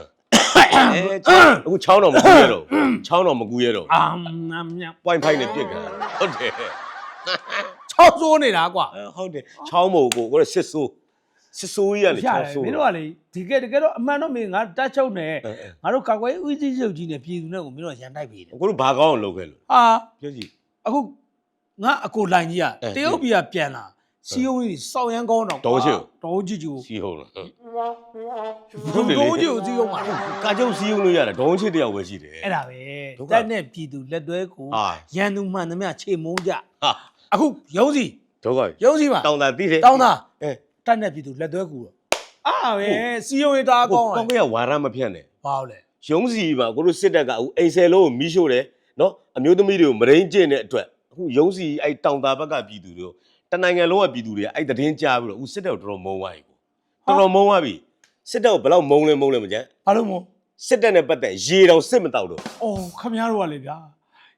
အခုချောင်းတော်မကူရတော့ချောင်းတော်မကူရတော့အာနမ်ညပွိုင်းဖိုင်းနဲ့ပြစ်ကန်ဟုတ်တယ် ချောက်စိုးနေတာကွာဟုတ်တယ်ချောင်းမို့ကိုကိုစစ်ဆိုးစစ်ဆိုးကြီးကနေရချောတင်းယ်ဆိုးမင်းတို့ကလေဒီကဲတကယ်တော့အမှန်တော့မင်းငါတက်ချုပ်နေအဲအဲငါတို့ကာကွယ်ရေးဦးစီးချုပ်ကြီးနဲ့ပြည်သူနဲ့ကိုမင်းတို့ကရန်တိုက်ပေးတယ်ကိုတို့ဘာကောင်းအောင်လုပ်ခဲ့လို့ဟာပြောကြည့်အခုငါအကိုလိုင်းကြီးကအဲတရုတ်ပြည်ကပြန်လာစီယုံကြီးစောက်ရန်ကောင်းတော့ဒေါ်ချစ်ဒေါ်ချစ်ကြီးကိုစီဟုတ်လားဘုံဒေါ်ချစ်ကိုစီယုံမှာကာကျုပ်စီးအောင်လို့ရတယ်ဒေါင်းချစ်တယောက်ပဲရှိတယ်အဲ့ဒါပဲဒုက္ခတက်နဲ့ပြည်သူလက်သွဲကိုဟာရန်သူမှန်သမျှခြေမုံကြဟာ အခုရုံးစီဒုက္ခရုံးစီမှာတောင်းတာသိတယ်တောင်းတာအဲတက်နဲ့ပြည်သူလက်သွဲကူတော့အာပဲစီယုံရတာကောင်းကောတယ်င်းကရဝါရမဖြတ်နဲ့ဘာလို့လဲရုံးစီမှာကိုတို့စစ်တပ်ကအခုအိမ်ဆယ်လုံးကိုမီးရှို့တယ်နော်အမျိုးသမီးတွေကိုမရင်းကျင့်တဲ့အတွက်အခုရုံးစီအဲ့တောင်တာဘက်ကပြည်သူတို့တနိုင်ငံလုံးကပြည်သူတွေကအဲ့တည်င်းကြားပြီးတော့အခုစစ်တပ်ကိုတော်တော်မုန်းသွားပြီကိုတော်တော်မုန်းသွားပြီစစ်တပ်ကိုဘယ်လောက်မုန်းလဲမုန်းလဲမကြမ်းဘာလို့မို့စစ်တပ်နဲ့ပတ်သက်ရေတောင်စစ်မတောက်တော့အော်ခမရတို့ကလေဗျာ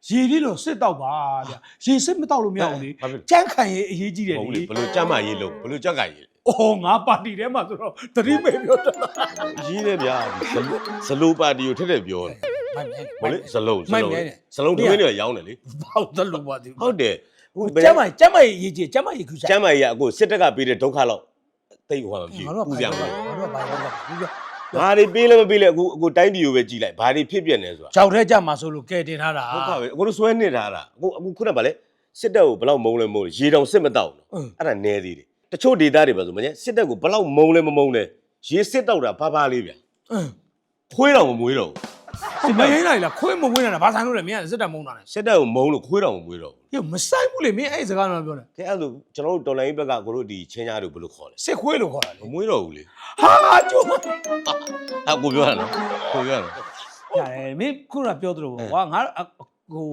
ရေပြည့်လို့စစ်တော့ပါဗျာရေစစ်မတော့လို့မရဘူးလေဘာဖြစ်ကြမ်းခံရေးအရေးကြီးတယ်မဟုတ်လေလေဘယ်လိုကြမ်းမာရေးလုံးဘယ်လိုကြက်ကရေးအော်ငါပါတီထဲမှာဆိုတော့သတိမေ့ပြောတာရေးတယ်ဗျာဇလိုပါတီကိုထက်တဲ့ပြောတယ်မိုက်မဲဟုတ်လေဇလုံးဇမိုက်လုံးမဲတယ်ဇလုံးတွင်းတွေရောင်းတယ်လေဘောက်သလိုပါဒီဟုတ်တယ်အခုကျမ်းမကျမ်းမရေးအရေးကြီးကျမ်းမရေးခုစားကျမ်းမာရေးကအခုစစ်တပ်ကပေးတဲ့ဒုက္ခလောက်တိတ်ဟောမှဖြစ်ငါတို့ကပူဘာစရာလို့မလိုငါတို့ကဘာလို့လဲ ဘူးပြောဘာတွေပေးလဲမပေးလဲအခုအခုတိုင်းပြည်ကိုပဲကြည်လိုက်ဘာတွေဖြစ်ပြနေဆိုတာကြောက်ထဲကြမှာဆိုလို့ကဲတင်ထားတာဒုက္ခပဲအခုတို့ဆွဲနေထားတာအခုအခုခုနကဗာလဲစစ်တပ်ကိုဘယ်လောက်မုန်းလဲမုန်းလဲရေတောင်စစ်မတောက်ဘူးအင်းအဲ့ဒါနဲသေးတယ်တချို့ဒေသတွေပါဆိုမင်းစစ်တပ်ကိုဘယ်လောက်မုန်းလဲမမုန်းလဲရေစစ်တောက်တာဘာဘာလေးဗျာအင်းခွေးတောင်မမွေးတော့ဘူးဒီ မရင်းလိုက်လားခွေးမဝင်တာဘာဆိုင်လို့လဲမင်းကစစ်တပ်မုန်းတာလဲစစ်တပ်ကိုမုန်းလို့ခွေးတောင်မမွေးတော့ဘူးပြမဆိုင်ဘူးလေမင်းအဲ့ဒီစကားတော့ပြောတယ်ကဲအဲ့လိုကျွန်တော်တို့တော်လိုင်းဘက်ကကိုတို့ဒီချင်းညာတို့ဘယ်လိုခေါ်လဲစစ်ခွေးလို့ခေါ်တာလေမမွေးတော့ဘူးလေဟာကျုံအကိုပြောရနော်ကိုပြောရနော်ရတယ်မင်းခုနပြောသလိုအဲကွာငါဟို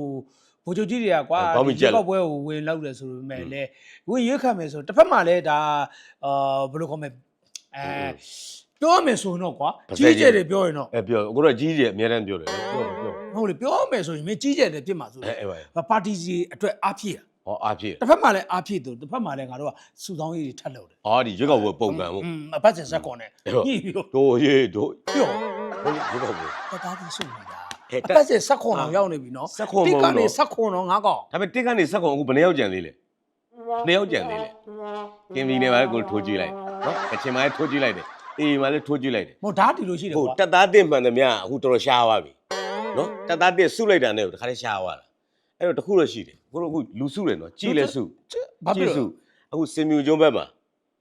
ဘိုလ်ချုပ်ကြီးတွေကကွာအဲဘောင်းမီကျက်လို့ကောက်ပွဲကိုဝင်လောက်တယ်ဆိုပေမဲ့လေဝင်ရွေးခံမယ်ဆိုတစ်ဖက်မှာလည်းဒါအာဘယ်လိုခေါ်မလဲအဲ ပြောရမယ်ဆိုရင်တော့ကွာပါစက်ကြီးကြီးကျယ်တယ်ပြောရင်တော့အဲပြောကိုတို့ကကြီးကြီးအများတန်းပြောတယ်ပြောပြောဟုတ်လေပြောရမယ်ဆိုရင်မင်းကြီးကျယ်တယ်ဖြစ်မှာဆိုအဲအဲပါပါတီစီအတွက်အားဖြည့်ဟောအားဖြည့်တစ်ဖက်မှာလည်းအားဖြည့်သူတစ်ဖက်မှာလည်းငါတို့ကစုဆောင်းရေးတွေထပ်လုပ်တယ်ဟောဒီရွက်ကောက်ပွဲပုံကံမှုอืมအပတ်စင်ဇက်ကွန်နဲ့အဲ့တော့ညှိပြီးတော့တို့ရေးတို့ပြောဟုတ်ရွက်ကောက်ပွဲတသားကြီးစုနေတာအဲအပတ်စင်ဇက်ကွန်အောင်ရောက်နေပြီနော်ဇက်ခွန်မဟုတ်တိကနေတော့ဇက်ကွန်တော့ငါကောင်ဒါပေမဲ့တစ်ကနေစက်ကောင်အခုဘယ်နှယောက်ကြံသေးလဲနှစ်ယောက်ကြံသေးလဲကင်ဗီနေပါလေကိုထိုးကြည့်လိုက်နော်ကချင်မလေးထိုးကြည့်လိုက်တယ် အေးမလေးထိုးကြည့်လိုက်တယ်မဟုတ်ဓာတ်တီလို့ရှိတယ်ဟိုကွာတက်သားတစ်မှန်သမျှအခုတော်တော်ရှားသွားပြီနော်တက်သားတစ်စုလိုက်တာနဲ့တခါတည်းရှားသွားတာအဲ့တော့တခုတော့ရှိတယ်ကိုတို့အခုလူစုတယ်နော်ကြည်လဲစုဘာဖြစ်စုလို့အခုစင်မြူကျုံးဘက်မှာ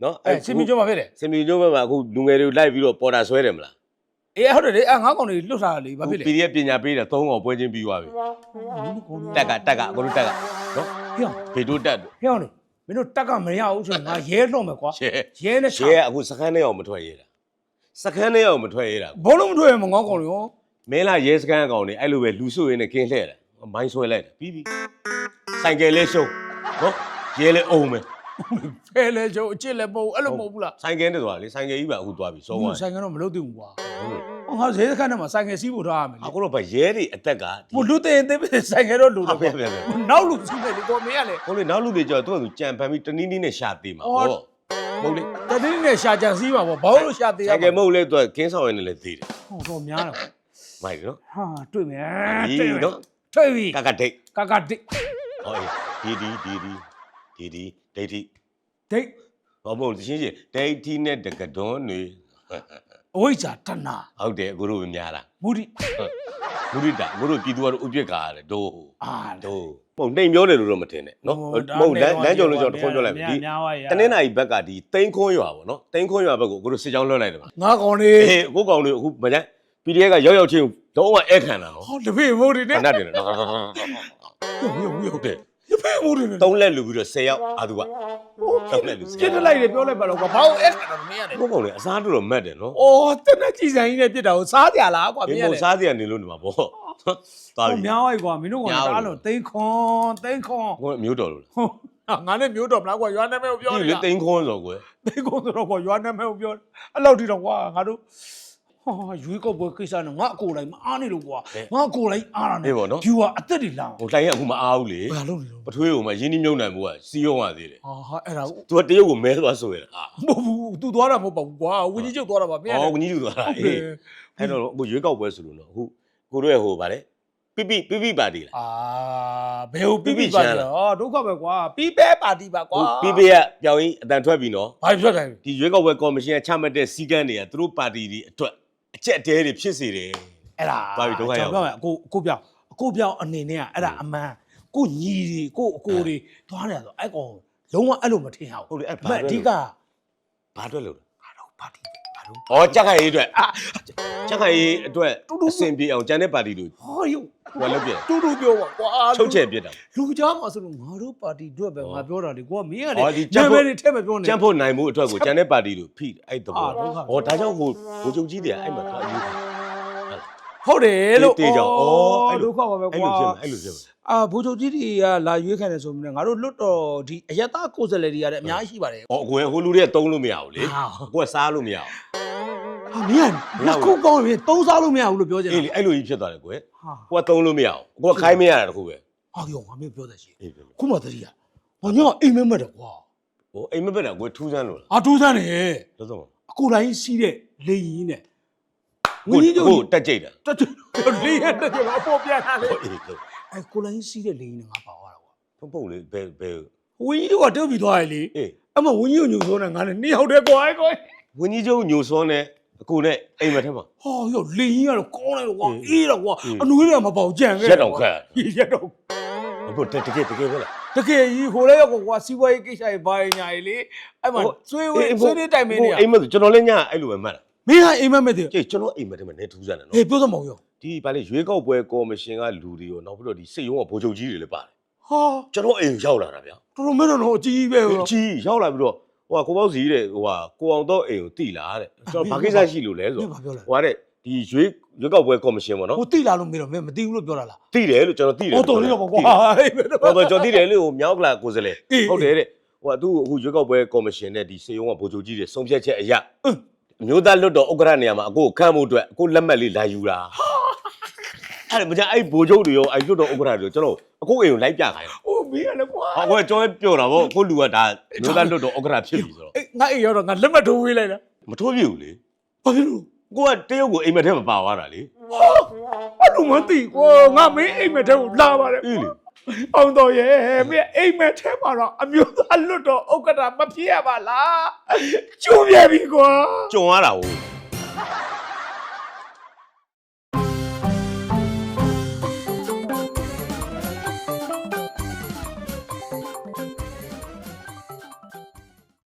နော်အဲစင်မီကျော်မှာဖြစ်တယ်စင်မြူကျုံးဘက်မှာအခုလူငယ်တွေကိုလိုက်ပြီးတော့ပေါ်တာဆွဲတယ်မလားအေးဟုတ်တယ်လေအဲငါကောင်တွေလွတ်ထားတာလေဘာဖြစ်လဲ PDF ပညာပေးတာ၃កောင်ပွဲချင်းပြီးသွားပြီတက်ကတက်ကကိုတို့တက်ကနော် ပြောင်းဘေတို့တက်တို့ ပြောင်းလေ မင်းတို့တက်ကမရဘူးဆိုရင်ငါရဲလှုံမယ်ကွာရဲရဲနဲ့ချရဲကအခုစခန်းထဲအောင်မထွက်ရဲတာစခန်းထဲအောင်မထွက်ရဲတာဘုံလုံးမထွက်ရမငေါကောင်တွေရောမင်းလာရဲစခန်းအကောင်နေအဲ့လိုပဲလူစုရင်းနဲ့ကင်းလှဲ့တယ်မိုင်းဆွဲလိုက်တယ်ပြီးပြီဆိုင်ကယ်လေးရှုံးနော်ရဲလေးအုံမယ်ဖဲလဲကျုံအချစ်လဲမဟုတ်အဲ့လိုမဟုတ်ဘူးလားဆိုင်ကယ်နဲ့သွားလေဆိုင်ကယ်ကြီးပါအခုသွားပြီဆုံးသွားဆိုင်ကတော့မလုပ်သင့်ဘူးကွာ ဟုတ်ဟောငါဈေးစခန်းထဲမှာဆိုင်ကစီးဖို့ထားရမယ်လေအခုတော့ဗရဲတွေအသက်ကဘို့လူသေးသေးပဲဆိုင်ကတော့လူဟုတော့တ်ပြီပြီပြီနောက်လူစီးမယ်လေကောမင်းကလေဟိုလေနောက်လူတွေကြောသူကသူကြံဖန်ပြီးတနည်းနည်းနဲ့ရှာသေးမှာအော်ဟောမဟုတ်လေတတိယနဲ့ရှာကြံစီးပါဗောဘာလို့ရှာသေးရဆိုင်ကယ်မဟုတ်လေသူကကင်းဆောင်ရင်းနဲ့လည်းသေးတယ်ဟောတော့များတယ်မိုက်နော်ဟာတွေ့မယ်ဒီနော်တွေ့ပြီကကဒိတ်ကကဒိတ်ဟောဒီဒီဒီဒီဒီဒီဒိတ်တီဒိတ်ဘာမဟုတ်ရှင်းရှင်းဒိတ်တီနဲ့တကဒွန်းနေ အဝိဇ္ဇာတဏဟုတ်တယ်အခုတို့ပဲများတာမုဒိမုရိတာအခုတို့ပြည်သူကတော့ဥပြစ်ကာရတယ်ဒိုးအာဒိုးဟုတ်နှိမ်ပြောတယ်လို့တော့မထင်နဲ့နော်မဟုတ်လမ်းလမ်းကြော်လို့ကျွန်တော်တခွန်းပြောလိုက်မယ်ဒီများပါရဲ့တနင်္လာရီဘက်ကဒီတိန်းခွန်းရွာပေါ့နော်တိန်းခွန်းရွာဘက်ကိုအခုတို့စစ်ကြောင်းလွှတ်လိုက်တယ်ပါငါကောင်နေအေးအခုကောင်တွေအခုမကြမ်း PDF ကရောက်ရောက်ချင်းတော့ဝအဲခံတာနော်ဟောတပည့်မုဒိနဲ့ခဏတည်းနော်ရုပ်ရုပ်ရုပ်ဟုတ်တယ် တပည့်မုဒိနဲ့သုံးလက်လူပြီးတော့10ယောက်အာသူကသုံးလက်လူ10ပြစ်တလိုက်တယ်ပြောလိုက်ပါတော့ကွာဘာလို့အဲ့ခါတော့မင်းရတယ်ဘုကောင်တွေအစားတူတော့မတ်တယ်နော်အော်တနက်ကြီးဆိုင်ကြီးနဲ့ပြစ်တာကိုစားကြလားကွာမဒီင်းရမိုတယ်စားစရာနေလို့နေမှာပေါ့သွားဟောပြီ များဝိုက်ကွာမင်းတို့ကများလည်းဝိုက် အားလုံးတိန်ခွန်တိန်ခွန်ကိုယ်မျိုးတော်လို့ဟောငါနဲ့မျိုးတော်မလားကွာရွာနာမည်ကိုပြောဒီနေလေတာတိန်းခွန်းဆိုကွယ်တိန်ခွန်ဆိုတော့ကွာရွာနာမည်ကိုပြောအဲ့လောက်ထိတော့ကွာငါတို့ ဟာရွေးကောက်ပွဲကိစ္စနဲ့ငါအကိုလိုက်မအားနေလို့ကွာငါအကိုလိုက်အားတာနဲ့ အေးပေါ့နော်ဖြူကအသက်တွေလောင်ဟိုတိုင်းကအခုမအားဘူးလေဘာလုပ်နေလို့ပထွေးကိုမှရင်းနှီးမြုပ်နှံမှုကစီးရုံးရသေးတယ်ဟာဟာအဲ့ဒါသူကတရုတ်ကိုမဲသွားဆိုရတာမဟုတ်ဘူးသူသွားတာမဟုတ်ပါဘူးကွာဝင်းကြီးချုပ်သွားတာပါမင်းရအော်တယ်ကိုကြီးလူသွားတာဟုတ်အေးတယ်အဲ့တော့အခုရွေးကောက်ပွဲဆိုလို့နော်အခုကိုတို့ရဲ့ဟိုဗာလေပိပိပိပိပါတီလား အာဘယ်ဟိုပြပြပြပြပါချမ်းလဲလားဟောဒုက္ခပဲကွာပြီးပဲပါတီပါကွာပိပိကပြောင်းရင်အတန်ထွက်ပြီနော်ဘာဖြစ်တယ်ဒီရွေးကောက်ပွဲကော်မရှင်ကချမှတ်တဲ့စည်းကမ်းတွေကသူတို့ပါတီတွေအတွက် အချက်အတဲတွေဖြစ်စေတယ် အဲ့ဒါဘာဖြစ်ဒုက္ခရောက် ကျွန်တော်ပြောမယ်အကိုအကိုပြောင်းအကိုပြောင်းအနေနဲ့ကအဲ့ဒါအမှန်ကိုညီတွေကိုအကိုတွေသွားတယ်ဆိုအဲ့ကောင်လုံးဝအဲ့လိုမထင်ရဘူးဟုတ်လေအဲ့အမှန်အဓိက ဘာအတွက်လို့လဲ ဘာတော့ပါတီဘာ တော့ဩကြက်ခိုင်ရေးအတွက်အာကြက်ခိုင်ရေးအတွက်အဆင်ပြေအောင်ကျန်တဲ့ပါတီတွေဟောရုပ်ဟိုကလုပ်ပြတယ်တူတူပြောပါကွာချုပ်ချက်ပြစ်တာလူကြားမှာဆိုလို့ငါတို့ပါတီအတွက်ပဲငါပြောတာလေကိုကမင်းကလေဟောဒီကြက်နာဖို့မည်တွေထည့်မပြောနဲ့ကျန်ဖို့နိုင်မှုအတွက်ကိုကျန်တဲ့ပါတီတွေဖိအဲ့တဘောအာဒုက္ခဟောဒါကြောင့်ဟိုဘိုးချုပ်ကြီးတွေကအဲ့မှာသွားအရေးတာ ဟုတ်တယ်လို့တေးတေးကြောင့်ဩအဲ့လိုဒုက္ခပါပဲအဲ့ကွာလိုဖြစ်မှာအဲ့လိုဖြစ်မှာအာဘိုးချုပ်ကြီးတွေကလာရွေးခံတယ်ဆိုပြီးတော့ငါတို့လွတ်တော်ဒီအယက်သားကိုယ်စားလှယ်တွေကလည်းအများကြီးရှိပါတယ်။အော်အကိုကဟိုလူတွေကတုံးလို့မရဘူးလေဟာ။ကိုကစားလို့မရဘူးဟာမင်းကနှစ်ခုကောင်းပြီသုံးစားလို့မရဘူးလို့ပြောချင်။တာအေးလေအဲ့လိုကြီးဖြစ်သွားတယ်ကိုကဟာ။ကိုကတုံးလို့မရဘူး။ကိုကခိုင်းမရတာတခုပဲဟာကြောင့်ငါမင်းပြောတဲ့ရှိ။အေးပြောခုမှတတိယဟောညောအိမ်မက်မက်တော့ကွာ။ဟိုအိမ်မက်ပဲတာကိုကထူးဆန်းလို့လားအာတိုးစမ်းနေ။လို့ဆုံးအကိုတိုင်းစီးတဲ့လေရင်နဲ့။ ကိုကိုတက်ကြိတ်တာတက်တက်လေရင်တက်ကြပါအပေါ်ပြန်လာလေ။ဟုတ်အေးလို့အဲကိုတိုင်းစီးတဲ့လေရင်နဲ့ငါပါသွားတာကွာဖုန်းဖုန်းလေးဘယ်ဘယ်ဝင်းကြီးတို့ကတုတ်ပြီးသွားရလေအေးအမဝင်းကြီးကိုညှို့ဆိုးနေငါနဲ့နှစ်ယောက်တည်းကွာကွာဝင်းကြီးချုပ်ညိုစောနဲ့အကိုနဲ့အိမ်မက်ထဲမှာဟောရောလေရင်ကတော့ကောင်းတယ်လို့ကွာအေးအေးတော့ကွာအေးအနွေးတွေကမပေါကြံခဲ့ရက်တောင်ခတ်ရက်တော့။ဟုတ်တကယ်တကယ်ပဲလားတကယ်ကြီးဟိုလဲရောက်ကွာစီးပွားရေးကိစ္စတွေဘာညာကြီးလေအဲ့မှာဆွေးဝေးဆွေးနေတိုင်မင်းနေရအိမ်မက်ဆိုကျွန်တော်လည်းညအဲ့လိုပဲမှတ်တာ မင်းကအိမ်မက်မဲ့တယ်။ကြည့်ကျွန်တော်အိမ်မက်ထဲမှာနေထူးဆန်းတယ်နော်ဟေးပြောစမောင်ရော။ဒီဗာလေရွေးကောက်ပွဲကော်မရှင်ကလူတွေရောနောက်ပြီးတော့ဒီစိတ်ရုံးကဗိုလ်ချုပ်ကြီးတွေလည်းပါတယ်ဟာ။ကျွန်တော်အိမ်ရောက်လာတာဗျာ။တော်တော်မင်းတော့အကြီးကြီးပဲအရောကြီးရောက်လာပြီးတော့ဟိုကကိုပေါ့စီတဲ့ဟိုကကိုအောင်တော့အိမ်ကိုတိလာတဲ့ကျွန်တော်ဘာကိစ္စရှိလို့လဲဆိုမတော့င်းဘာပြောလဲဟိုကတဲ့ဒီရွေးရွေးကောက်ပွဲကော်မရှင်ပေါ့နော်ဟိုတိလာလို့မင်းတော့မင်းမသိဘူးလို့ပြောတာလားတိတယ်လို့ကျွန်တော်တိတယ်ဟောတော်လေးတော့ကွာဟေးပဲတော့ဟောတော့ကျွန်တော်တိတယ်လို့ဟိုမြောက်ကလာကိုယ်စလဲအေးဟုတ်တယ်တဲ့ဟိုကသူ့အခုရွေးကောက်ပွဲကော်မရှင်နဲ့ဒီစေယုံကဗိုလ်ချုပ်ကြီးတွေဆုံးဖြတ်ချက်အရာ အမျိုးသားလွတ်တော်ဥက္ကဋ္ဌနေရာမှာအကိုကိုခန့်ဖို့အတွက်အကိုလက်မှတ်လေးလာယူတာအဲ့ဒါမကြအဲ့ဗိုလ်ချုပ်တွေရောအဲ့လွတ်တော်ဥက္ကဋ္ဌတွေရောကျွန်တော်အကိုအိမ်ကိုလိုက်ပြခိုင်းတာဟိုမင်းကလည်းကွာဟောကိုကကျွန်တော်ပြောတာဗောကိုလူကဒါအမျိုးသားလွတ်တော်ဥက္ကဋ္ဌဖြစ်ပြီဆိုတော့အေးငါအိမ်ရောက်တော့ငါလက်မထိုးဝေးလိုက်တာမထိုးပြဘူးလေဘာဖြစ်လို့ကိုကတရုတ်ကိုအိမ်မက်ထဲမှာပါသွားတာလေအဲ့လိုမသိကွာငါမင်းအိမ်မက်ထဲကိုလာပါတယ်အေးလေ အောင်တော်ရဲ့မင်းအိမ်မက်ထဲမှာတော့အမျိုးသားလွတ်တော်ဥက္ကဋ္ဌမဖြစ်ရပါလားကျိုးပြပြီကွာ ကြုံရတာဟုတ်